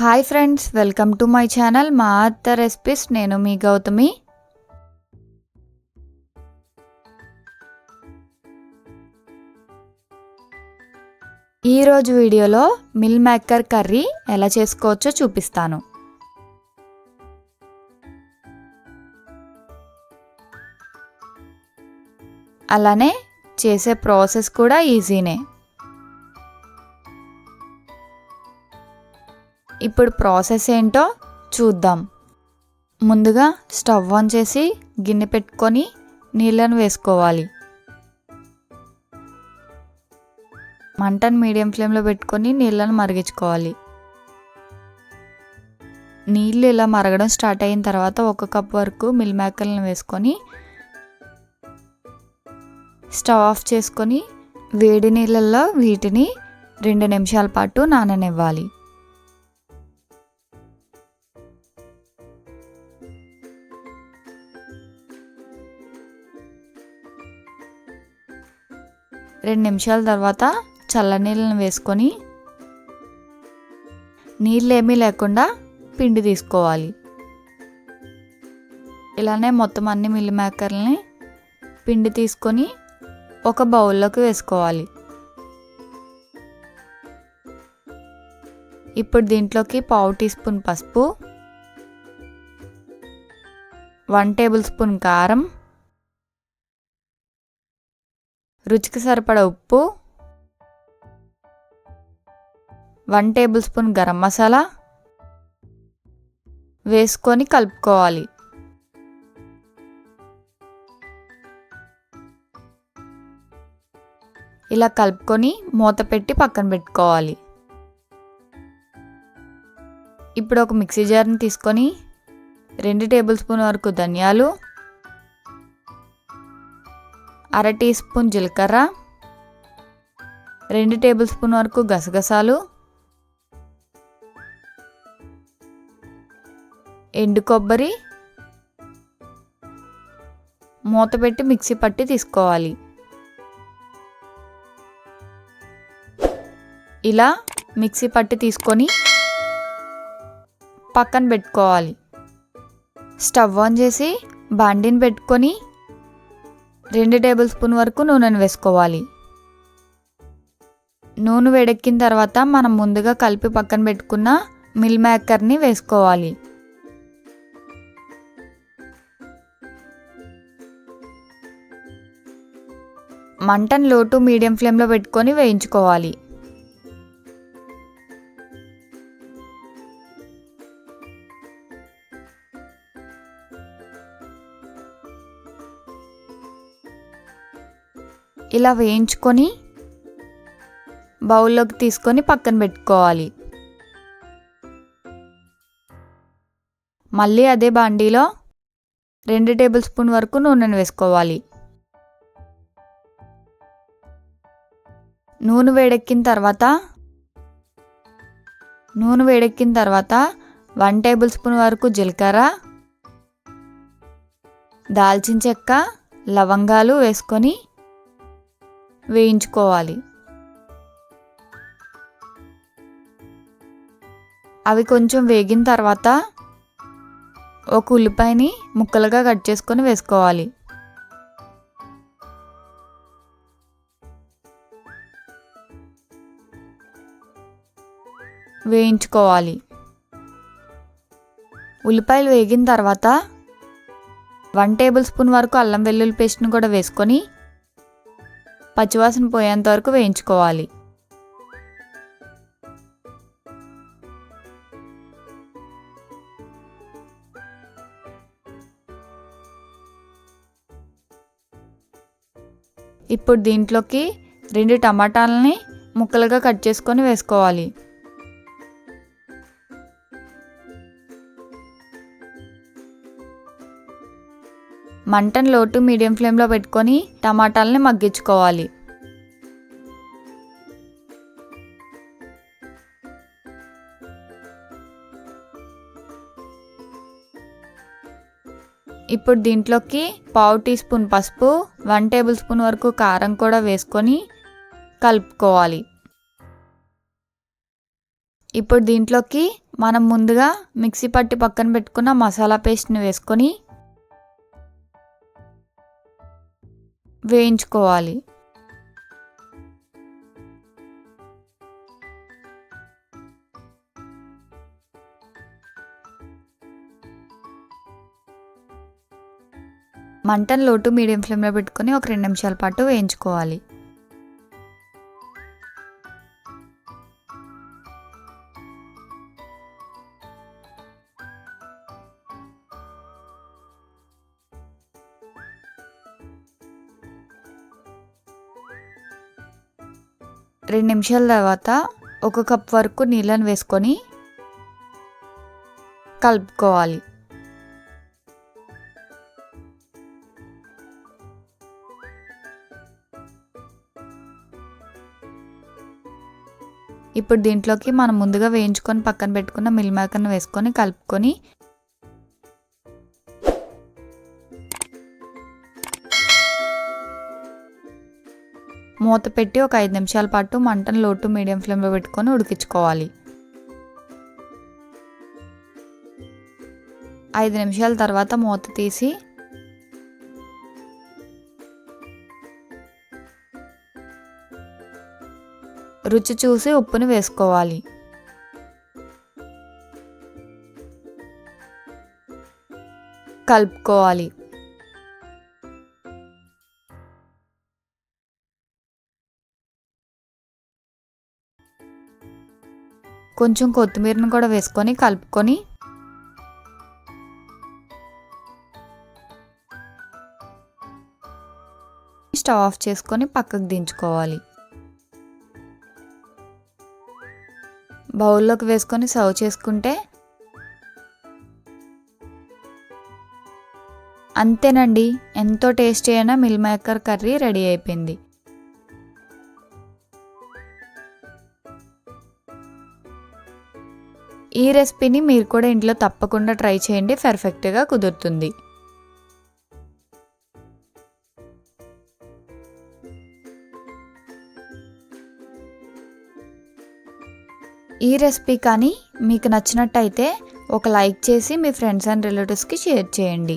Hi friends welcome to my channel మా అత్త recipes. నేను మీ గౌతమి. ఈరోజు వీడియోలో మిల్ మేకర్ కర్రీ ఎలా చేసుకోవచ్చో చూపిస్తాను. అలానే చేసే ప్రాసెస్ కూడా ఈజీనే. ఇప్పుడు ప్రాసెస్ ఏంటో చూద్దాం. ముందుగా స్టవ్ ఆన్ చేసి గిన్నె పెట్టుకొని నీళ్ళను వేసుకోవాలి. మంటను మీడియం ఫ్లేమ్లో పెట్టుకొని నీళ్ళను మరిగించుకోవాలి. నీళ్ళు ఇలా మరగడం స్టార్ట్ అయిన తర్వాత ఒక కప్ వరకు మిల్ మేకలను వేసుకొని స్టవ్ ఆఫ్ చేసుకొని వేడి నీళ్ళల్లో వీటిని రెండు నిమిషాల పాటు నాననివ్వాలి. రెండు నిమిషాల తర్వాత చల్లనీళ్ళని వేసుకొని నీళ్ళు ఏమీ లేకుండా పిండి తీసుకోవాలి. ఇలానే మొత్తం అన్ని మిల్లి మేకర్లని పిండి తీసుకొని ఒక బౌల్లోకి వేసుకోవాలి. ఇప్పుడు దీంట్లోకి పావు టీ స్పూన్ పసుపు వన్ టేబుల్ స్పూన్ కారం రుచికి సరిపడ ఉప్పు one tablespoon garam masala వేసుకొని కలుపుకోవాలి. ఇలా కలుపుకొని మూత పెట్టి పక్కన పెట్టుకోవాలి. ఇప్పుడు ఒక మిక్సీ జార్ని తీసుకొని రెండు టేబుల్ స్పూన్ వరకు ధనియాలు అర టీ స్పూన్ జీలకర్ర రెండు టేబుల్ స్పూన్ వరకు గసగసాలు ఎండు కొబ్బరి మూత పెట్టి మిక్సీ పట్టి తీసుకోవాలి. ఇలా మిక్సీ పట్టి తీసుకొని పక్కన పెట్టుకోవాలి. స్టవ్ ఆన్ చేసి బాండిని పెట్టుకొని రెండు టేబుల్ స్పూన్ వరకు నూనెను వేసుకోవాలి. నూనె వేడెక్కిన తర్వాత మనం ముందుగా కలిపి పక్కన పెట్టుకున్న మిల్ మేకర్ని వేసుకోవాలి. మంటను లో టు మీడియం ఫ్లేమ్లో పెట్టుకొని వేయించుకోవాలి. ఇలా వేయించుకొని బౌల్లోకి తీసుకొని పక్కన పెట్టుకోవాలి. మళ్ళీ అదే బాండీలో రెండు టేబుల్ స్పూన్ వరకు నూనెను వేసుకోవాలి. నూనె వేడెక్కిన తర్వాత నూనె వేడెక్కిన తర్వాత వన్ టేబుల్ స్పూన్ వరకు జీలకర్ర దాల్చిన చెక్క లవంగాలు వేసుకొని వేయించుకోవాలి. అవి కొంచెం వేగిన తర్వాత ఒక ఉల్లిపాయని ముక్కలుగా కట్ చేసుకొని వేసుకోవాలి. వేయించుకోవాలి. ఉల్లిపాయలు వేగిన తర్వాత వన్ టేబుల్ స్పూన్ వరకు అల్లం వెల్లుల్లి పేస్ట్ని కూడా వేసుకొని పచ్చివాసన పోయేంత వరకు వేయించుకోవాలి. ఇప్పుడు దీంట్లోకి రెండు టమాటాలని ముక్కలుగా కట్ చేసుకొని వేసుకోవాలి. మంటను లోటు మీడియం ఫ్లేమ్లో పెట్టుకొని టమాటాలని మగ్గించుకోవాలి. ఇప్పుడు దీంట్లోకి పావు టీ స్పూన్ పసుపు వన్ టేబుల్ స్పూన్ వరకు కారం కూడా వేసుకొని కలుపుకోవాలి. ఇప్పుడు దీంట్లోకి మనం ముందుగా మిక్సీ పట్టి పక్కన పెట్టుకున్న మసాలా పేస్ట్ని వేసుకొని వేయించుకోవాలి. మంటను లోటు మీడియం ఫ్లేమ్లో పెట్టుకొని ఒక రెండు నిమిషాల పాటు వేయించుకోవాలి. రెండు నిమిషాల తర్వాత ఒక కప్ వరకు నీళ్ళని వేసుకొని కలుపుకోవాలి. ఇప్పుడు దీంట్లోకి మనం ముందుగా వేయించుకొని పక్కన పెట్టుకున్న మిల్ మేకర్ని వేసుకొని కలుపుకొని మూత పెట్టి ఒక ఐదు నిమిషాల పాటు మంటను లోటు మీడియం ఫ్లేమ్లో పెట్టుకొని ఉడికించుకోవాలి. ఐదు నిమిషాల తర్వాత మూత తీసి రుచి చూసి ఉప్పుని వేసుకోవాలి. కలుపుకోవాలి. కొంచెం కొత్తిమీరను కూడా వేసుకొని కలుపుకొని స్టవ్ ఆఫ్ చేసుకొని పక్కకు దించుకోవాలి. బౌల్లోకి వేసుకొని సర్వ్ చేసుకుంటే అంతేనండి. ఎంతో టేస్టీ అయిన మిల్ మేకర్ కర్రీ రెడీ అయిపోయింది. ఈ రెసిపీని మీరు కూడా ఇంట్లో తప్పకుండా ట్రై చేయండి పర్ఫెక్ట్గా కుదురుతుంది. ఈ రెసిపీ కానీ మీకు నచ్చినట్టయితే ఒక లైక్ చేసి మీ ఫ్రెండ్స్ అండ్ రిలేటివ్స్కి షేర్ చేయండి.